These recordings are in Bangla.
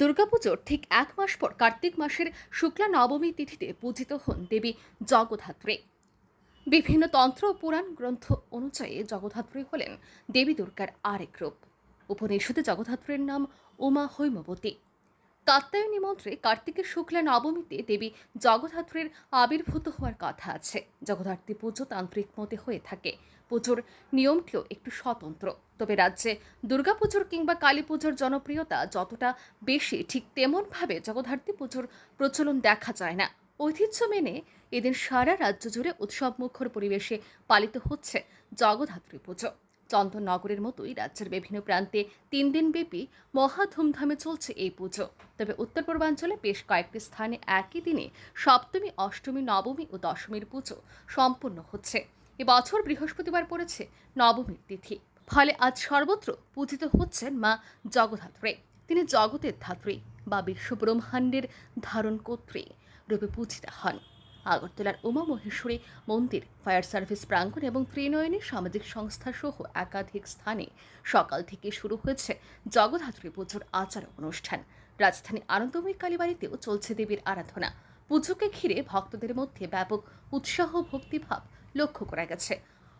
দুর্গাপুজোর ঠিক এক মাস পর কার্তিক মাসের শুক্লা নবমী তিথিতে পূজিত হন দেবী জগধাত্রী। বিভিন্ন তন্ত্র ও পুরাণ গ্রন্থ অনুযায়ী জগধাত্রী হলেন দেবী দুর্গার আরেক রূপ। উপনিষদে জগধাত্রীর নাম উমা হৈমবতী। কাত্যায়নী মন্ত্রে কার্তিকের শুক্লা নবমীতে দেবী জগধাত্রীর আবির্ভূত হওয়ার কথা আছে। জগধাত্রী পুজো তান্ত্রিক মতে হয়ে থাকে। পুজোর নিয়মটিও একটু স্বতন্ত্র। তবে রাজ্যে দুর্গাপুজোর কিংবা কালী পুজোর জনপ্রিয়তা যতটা বেশি, ঠিক তেমনভাবে জগধার্তী পুজোর প্রচলন দেখা যায় না। ঐতিহ্য মেনে এদিন সারা রাজ্য জুড়ে উৎসব মুখর পরিবেশে পালিত হচ্ছে জগধাত্রী পুজো। চন্দননগরের মতোই রাজ্যের বিভিন্ন প্রান্তে তিন দিন ব্যাপী মহা ধুমধামে চলছে এই পুজো। তবে উত্তর পূর্বাঞ্চলে বেশ কয়েকটি স্থানে একই দিনে সপ্তমী, অষ্টমী, নবমী ও দশমীর পুজো সম্পন্ন হচ্ছে। এবছর বৃহস্পতিবার পড়েছে নবমীর তিথি। ফলে আজ সর্বত্র পূজিত হচ্ছেন মা জগধাত্রী তিনি জগতের ধাত্রী বা বিশ্বব্রহ্মাণ্ডের ধারণকর্ত্রী রূপে পূজিতা হন। আগরতলার উমা মহেশ্বরী মন্দির, ফায়ার সার্ভিস প্রাঙ্গণ এবং ত্রিনয়নী সামাজিক সংস্থা সহ একাধিক স্থানে সকাল থেকে শুরু হয়েছে জগধাত্রী পুজোর আচার অনুষ্ঠান। রাজধানী আনন্দময়ী কালীবাড়িতেও চলছে দেবীর আরাধনা। পুজোকে ঘিরে ভক্তদের মধ্যে ব্যাপক উৎসাহ ভক্তিভাব লক্ষ্য করা গেছে।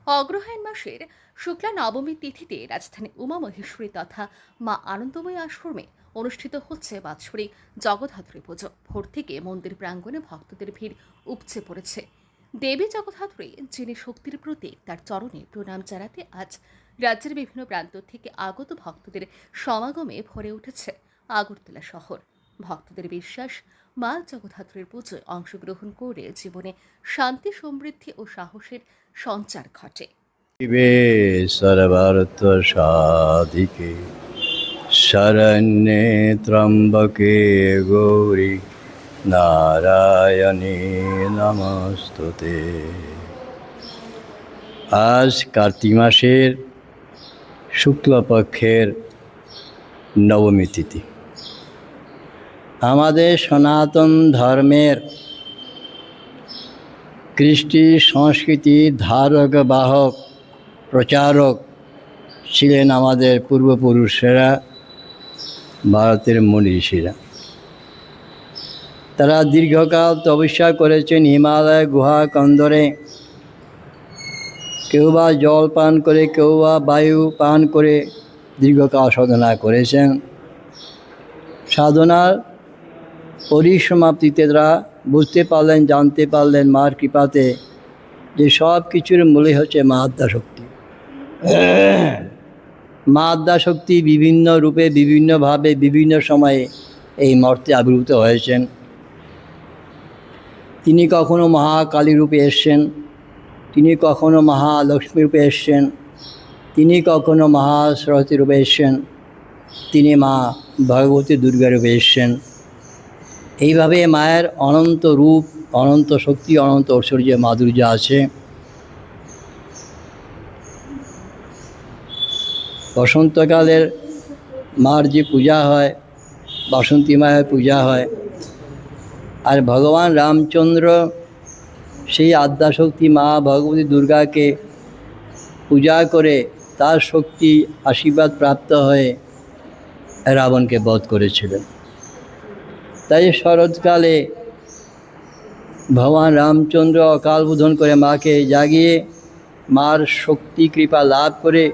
অগ্রহায়ণ মাসের শুক্লা নবমী তিথিতে রাজধানী উমা মহেশ্বরী তথা মা আনন্দময়ী আশ্রমে অনুষ্ঠিত হচ্ছে বাৎসরিক জগদ্ধাত্রী পুজো। ভোর থেকে মন্দির প্রাঙ্গণে ভক্তদের ভিড় উপচে পড়েছে। দেবী জগদ্ধাত্রী, যিনি শক্তির প্রতীক, তার চরণে প্রণাম জানাতে আজ রাজ্যের বিভিন্ন প্রান্ত থেকে আগত ভক্তদের সমাগমে ভরে উঠেছে আগরতলা শহর। ভক্তদের বিশ্বাস মা জগদ্ধাত্রীর পুজোয় অংশগ্রহণ করে জীবনে শান্তি, সমৃদ্ধি ও সাহসের সঞ্চার ঘটে। সর্বার্থ সাধিকে, শরণ্যে ত্রম্বকে গৌরী, নারায়ণী নমস্তুতে। আজ কার্তিক মাসের শুক্লপক্ষের নবমী তিথি। আমাদের সনাতন ধর্মের কৃষ্টি সংস্কৃতি ধারক, বাহক, প্রচারক ছিলেন আমাদের পূর্বপুরুষেরা, ভারতের মুনি ঋষিরা। তারা দীর্ঘকাল তপস্যা করেছেন হিমালয় গুহা কন্দরে। কেউ বা জল পান করে কেউ বা বায়ু পান করে দীর্ঘকাল সাধনা করেছেন। সাধনার পরিসমাপ্তিতে তারা বুঝতে পারলেন, জানতে পারলেন মার কৃপাতে যে সব কিছুর মূলে হচ্ছে মা আদ্যা শক্তি। মা আদ্যা শক্তি বিভিন্ন রূপে বিভিন্নভাবে বিভিন্ন সময়ে এই মর্তে আবির্ভূত হয়েছেন। তিনি কখনো মহাকালী রূপে এসছেন, তিনি কখনো মহালক্ষ্মী রূপে এসছেন, তিনি কখনো মহাসরস্বতী রূপে এসছেন, তিনি মা ভগবতী দুর্গা রূপে এসছেন। এইভাবে মায়ের অনন্ত রূপ, অনন্ত শক্তি, অনন্ত ঐশ্বর্য মাধুর্য আছে। বসন্তকালের মার যে পূজা হয়, বাসন্তী মায়ের পূজা হয়, আর ভগবান রামচন্দ্র সেই আদ্যাশক্তি মা ভগবতী দুর্গাকে পূজা করে তার শক্তি, আশীর্বাদ প্রাপ্ত হয়ে রাবণকে বধ করেছিলেন। তাই শরৎকালে ভগবান রামচন্দ্র অকাল বোধন করে মাকে জাগিয়ে মার শক্তি, কৃপা লাভ করে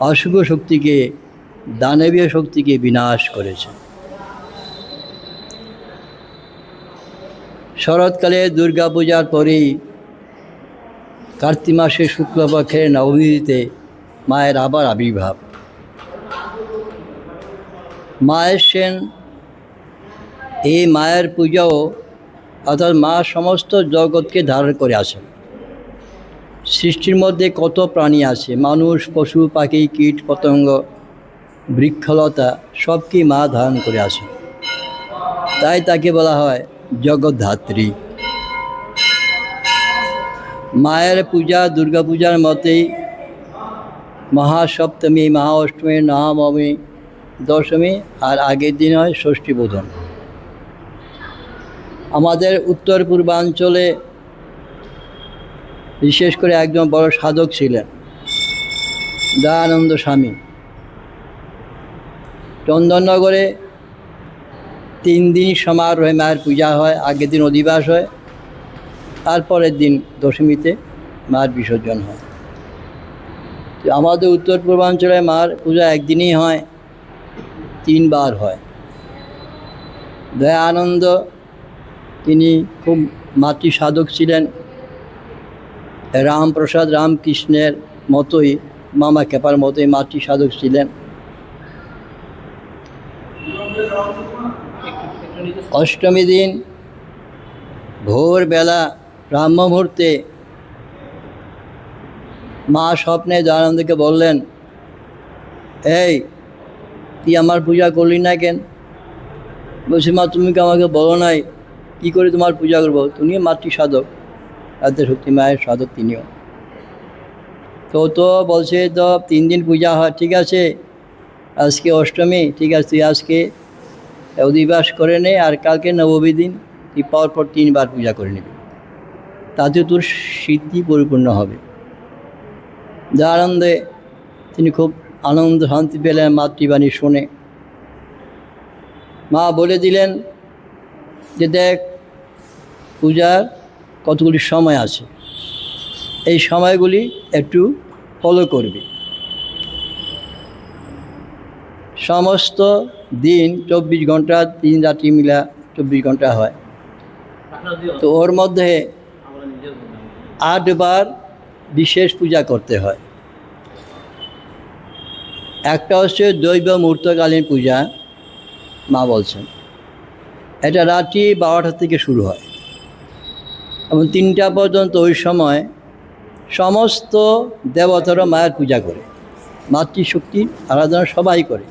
অশুভ শক্তিকে, দানবীয় শক্তিকে বিনাশ করেছে। শরৎকালে দুর্গাপূজার পরেই কার্তিক মাসের শুক্লপক্ষের নবমীতে মায়ের আবার আবির্ভাব। মায়ের সেন এই মায়ের পূজাও অর্থাৎ মা সমস্ত জগৎকে ধারণ করে আসেন সৃষ্টির মধ্যে কত প্রাণী আছে? মানুষ, পশু, পাখি, কীট, পতঙ্গ, বৃক্ষলতা সবকে মা ধারণ করে আসেন তাই তাকে বলা হয় জগদ্ধাত্রী। মায়ের পূজা দুর্গাপূজার মতেই মহাসপ্তমী, মহাঅষ্টমী, নবমী, দশমী আর আগের দিন হয় ষষ্ঠী বোধন। আমাদের উত্তর পূর্বাঞ্চলে, বিশেষ করে একজন বড় সাধক ছিলেন, দয়ানন্দ স্বামী। চন্দননগরে তিন দিন সমারোহে মায়ের পূজা হয়, আগের দিন অধিবাস হয়, তারপরের দিন দশমীতে মার বিসর্জন হয়। আমাদের উত্তর পূর্বাঞ্চলে মার পূজা একদিনই হয়, তিনবার হয়। দয়ানন্দ তিনি খুব মাতৃ সাধক ছিলেন। রামপ্রসাদ রামকৃষ্ণের মতোই, মামা কেপার মতোই মাতৃ সাধক ছিলেন। অষ্টমী দিন, ভোরবেলা, ব্রাহ্ম মুহূর্তে মা স্বপ্নে দয়ানন্দকে বললেন, এই, তুই আমার পূজা করলি না কেন? বলছি, মা, তুমি কি আমাকে বলো নাই? কী করে তোমার পূজা করব? তুমিও মাতৃ সাধক শক্তি মায়ের সাধক তিনিও। তো তো বলছে, তো তিন দিন পূজা হয়, ঠিক আছে? আজকে অষ্টমী, ঠিক আছে? তুই আজকে অধিবাস করে নে আর কালকে নবমী দিন তুই পর পর তিনবার পূজা করে নিবি। তাতে তোর সিদ্ধি পরিপূর্ণ হবে। যা আনন্দে তিনি খুব আনন্দ, শান্তি পেলেন মাতৃবাণী শুনে। মা বলে দিলেন যে, দেখ পূজার কতগুলি সময় আছে? এই সময়গুলি একটু ফলো করবি। সমস্ত দিন চব্বিশ ঘণ্টা, তিন রাত্রি মিলা চব্বিশ ঘণ্টা হয়। তো ওর মধ্যে আটবার বিশেষ পূজা করতে হয়। একটা হচ্ছে দৈব মুহূর্তকালীন পূজা, মা বলছেন। এটা রাত্রি বারোটা থেকে শুরু হয়। এবং তিনটা পর্যন্ত ওই সময় সমস্ত দেবতারা মায়ের পূজা করে। মাতৃশক্তি আরাধনা সবাই করে।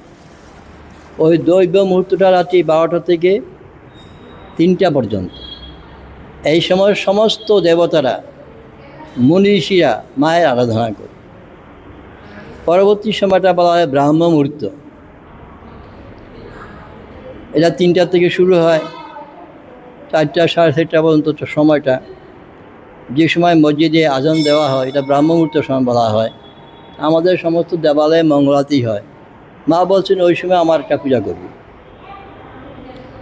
ওই দৈব মুহূর্তটা রাত্রি বারোটা থেকে তিনটা পর্যন্ত। এই সময় সমস্ত দেবতারা মনীষীরা মায়ের আরাধনা করে। পরবর্তী সময়টা বলা হয় ব্রাহ্ম মুহূর্ত এটা তিনটা থেকে শুরু হয়। চারটা সাড়ে চারটা পর্যন্ত সময়টা। যে সময় মসজিদে আজান দেওয়া হয়, এটা ব্রাহ্ম মুহূর্ত সময় বলা হয়। আমাদের সমস্ত দেবালয়ে মঙ্গলাতেই হয়। মা বলছেন, ওই সময় আমার একটা পূজা করবি।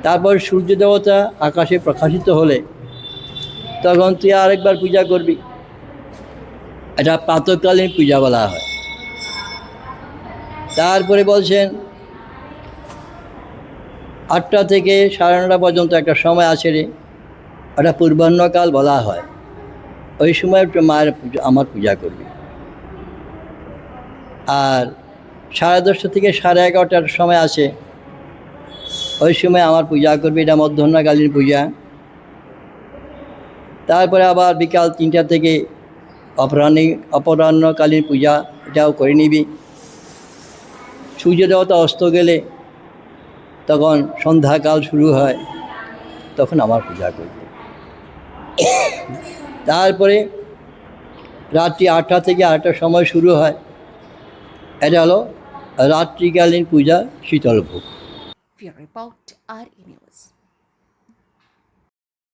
তারপর সূর্য দেবতা আকাশে প্রকাশিত হলে তখন তুই আরেকবার পূজা করবি। এটা প্রাতকালীন পূজা বলা হয়। তারপরে বলছেন আটটা থেকে সাড়ে নটা পর্যন্ত একটা সময় আছে রে। ওটা পূর্বাহ্নকাল বলা হয়। ওই সময় মায়ের আমার পূজা করবি। আর সাড়ে দশটা থেকে সাড়ে এগারোটার সময় আছে। ওই সময় আমার পূজা করবি, এটা মধ্যাহ্নকালীন পূজা। তারপরে আবার বিকাল তিনটা থেকে অপরাহ্নে, অপরাহ্নকালীন পূজা এটাও করে নিবি। সূর্য দেবতা অস্ত গেলে তখন সন্ধ্যাকাল শুরু হয়, তখন আমার পূজা করব তারপরে রাত্রি আটটা থেকে আটটার সময় শুরু হয়। এটা হলো রাত্রিকালীন পূজা, শীতল